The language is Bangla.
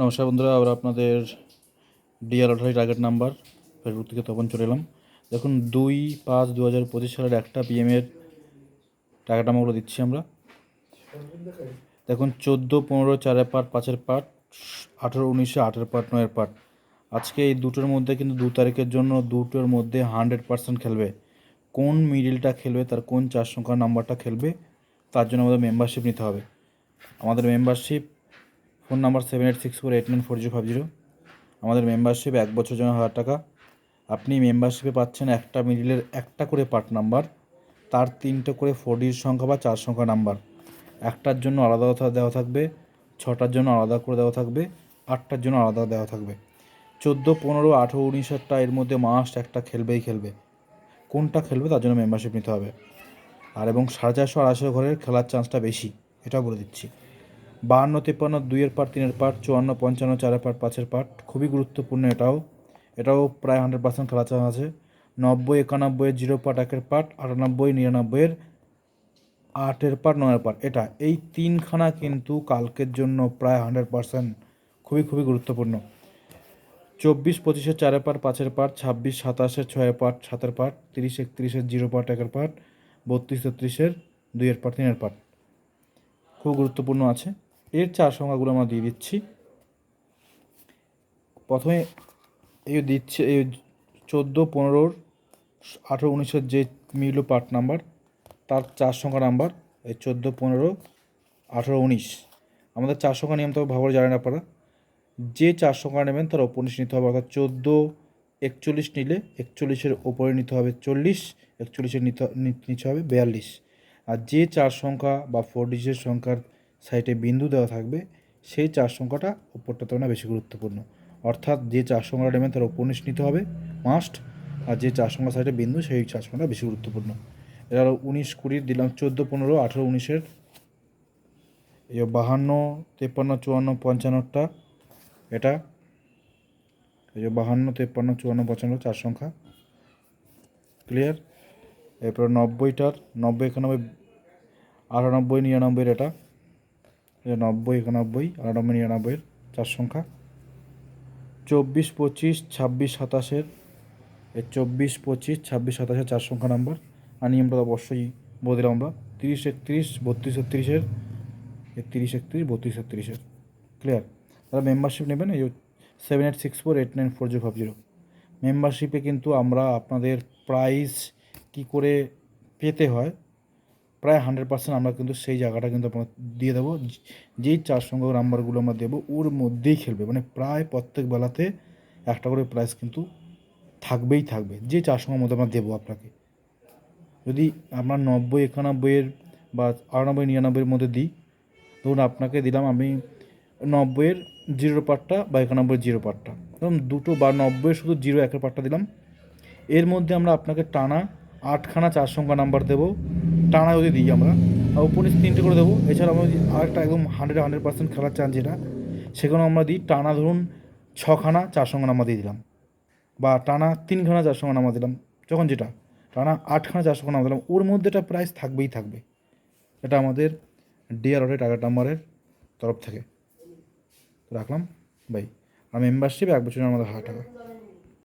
নমস্কার বন্ধুরা, আবার আপনাদের DR lottery target number Facebook থেকে তখন চলে এলাম। দেখুন, দুই পাঁচ দু হাজার পঁচিশ সালের একটা পিএমের টার্গেট নাম্বারগুলো দিচ্ছি আমরা। দেখুন, চোদ্দ, পনেরো, চারের পার্ট পাঁচের পার্ট আঠেরো, উনিশে, আটের পার্ট নয়ের পার্ট আজকে এই দুটোর মধ্যে কিন্তু দু তারিখের জন্য দুটোর মধ্যে হান্ড্রেড পার্সেন্ট খেলবে। কোন মিডিলটা খেলবে, তার কোন চার সংখ্যার নাম্বারটা খেলবে, তার জন্য আমাদের মেম্বারশিপ নিতে হবে। আমাদের membership phone number seven eight six four eight nine four zero five zero. আমাদের মেম্বারশিপ এক বছর জন্য হাজার টাকা। আপনি মেম্বারশিপে পাচ্ছেন একটা মিডিলের একটা করে পার্ট নাম্বার তার তিনটে করে ফোরডির সংখ্যা বা চার সংখ্যা নাম্বার একটার জন্য আলাদা দেওয়া থাকবে, ছটার জন্য আলাদা করে দেওয়া থাকবে, আটটার জন্য আলাদা দেওয়া থাকবে। চোদ্দ, পনেরো, আঠেরো উনিশেরটা এর মধ্যে মাস্ট একটা খেলবেই খেলবে। কোনটা খেলবে তার জন্য মেম্বারশিপ নিতে হবে। আর এবং সাড়ে চারশো, আড়াইশো ঘরের খেলার চান্সটা বেশি এটাও বলে দিচ্ছি। বাহান্ন, তিপ্পান্ন, দুইয়ের পার্ট তিনের পার্ট চুয়ান্ন, পঞ্চান্ন, চারের পার্ট পাঁচের পার্ট খুবই গুরুত্বপূর্ণ এটাও। এটাও প্রায় হান্ড্রেড পার্সেন্ট খেলা চান্স আছে। নব্বই একানব্বইয়ের জিরো পার্ট একের পার্ট আটানব্বই, নিরানব্বইয়ের আটের পার্ট নয়ের পার্ট এটা এই তিনখানা কিন্তু কালকের জন্য প্রায় হান্ড্রেড পার্সেন্ট খুবই খুবই গুরুত্বপূর্ণ। চব্বিশ পঁচিশের চারের পার্ট পাঁচের পার্ট ছাব্বিশ সাতাশের ছয়ের পার্ট সাতের পার্ট তিরিশ একত্রিশের জিরো পার্ট একের পার্ট বত্রিশ, তেত্রিশের দুইয়ের পার্ট তিনের পার্ট খুব গুরুত্বপূর্ণ আছে। এর চার সংখ্যাগুলো আমরা দিয়ে দিচ্ছি। প্রথমে এই দিচ্ছে এই চোদ্দ, পনেরোর আঠেরো, উনিশের যে মিল পার্ট নাম্বার, তার চার সংখ্যা নাম্বার, এই চোদ্দ, পনেরো, আঠেরো, উনিশ। আমাদের চার সংখ্যা নিয়ম তো ভালো করে না আপনারা। যে চার সংখ্যা নেবেন তার ওপর নিচে নিতে হবে, অর্থাৎ চোদ্দ, একচল্লিশ নিলে একচল্লিশের ওপরে নিতে হবে চল্লিশ, একচল্লিশের নিতে নি- নিচে হবে বিয়াল্লিশ। আর যে চার সংখ্যা বা ফোর ডিজিটের সংখ্যার সাইডে বিন্দু দেওয়া থাকবে, সেই চার সংখ্যাটা ওপরটা না, বেশি গুরুত্বপূর্ণ। অর্থাৎ যে চার সংখ্যাটা নেবেন তার ওপর নিতে হবে মাস্ট আর যে চার সংখ্যা সাইডে বিন্দু, সেই চার সংখ্যাটা বেশি গুরুত্বপূর্ণ। এবার উনিশ কুড়ির দিলাম চোদ্দ, পনেরো, আঠেরো, উনিশের। এই বাহান্ন, তেপ্পান্ন, চুয়ান্ন, পঞ্চান্নটা। এটা এই যে বাহান্ন, তেপ্পান্ন, চুয়ান্ন, পঞ্চান্ন, চার সংখ্যা। ক্লিয়ার এরপর নব্বইটার, নব্বই, একানব্বই, আটানব্বই, নিরানব্বইয়ের এটা। নব্বই, একানব্বই আটানব্বই নিরানব্বইয়ের চার সংখ্যা। চব্বিশ, পঁচিশ, ছাব্বিশ, সাতাশের চব্বিশ, পঁচিশ, ছাব্বিশ, সাতাশের চার সংখ্যা নাম্বার। আর নিয়মটা অবশ্যই বলে দিলাম আমরা। তিরিশ, একত্রিশ, বত্রিশ একত্রিশের একত্রিশ একত্রিশ, বত্রিশ একত্রিশের ক্লিয়ার তারা মেম্বারশিপ নেবেন, এই seven eight six four eight nine four zero five zero মেম্বারশিপে কিন্তু আমরা আপনাদের প্রাইস কী করে পেতে হয় প্রায় হান্ড্রেড পার্সেন্ট আমরা কিন্তু সেই জায়গাটা কিন্তু আপনার দিয়ে দেবো। যেই চার সংখ্যক নাম্বারগুলো আমরা দেবো, ওর মধ্যেই খেলবে। মানে প্রায় প্রত্যেক বেলাতে একটা করে প্রাইস কিন্তু থাকবেই থাকবে। যে চার সংখ্যার মধ্যে আমরা দেবো আপনাকে। যদি আমরা নব্বই, একানব্বইয়ের বা আটানব্বই, নিরানব্বইয়ের মধ্যে দিই, ধরুন আপনাকে দিলাম আমি নব্বইয়ের জিরো পার্টটা বা একানব্বই জিরো পার্টটা ধরুন দুটো বা নব্বইয়ের শুধু জিরো একের পার্টটা দিলাম। এর মধ্যে আমরা আপনাকে টানা আটখানা চার সংখ্যা নাম্বার দেবো। টানা যদি দিই আমরা। আর উপর নিচে তিনটে করে দেবো। এছাড়া আমরা আরেকটা একদম হান্ড্রেড হান্ড্রেড পার্সেন্ট খেলার চান যেটা সেখানে আমরা দিই টানা ধরুন ছখানা চার সংখ্যা নাম্বার দিয়ে দিলাম। বা টানা তিনখানা সংখ্যা নাম্বার দিলাম, যখন যেটা। টানা আটখানা চার সংখ্যা নাম্বার দিলাম, ওর মধ্যে একটা প্রাইস থাকবেই থাকবে। এটা আমাদের ডিআর অটে টাকা নাম্বারের তরফ থেকে। রাখলাম বাই আর মেম্বারশিপ এক বছরের আমাদের হাজার টাকা।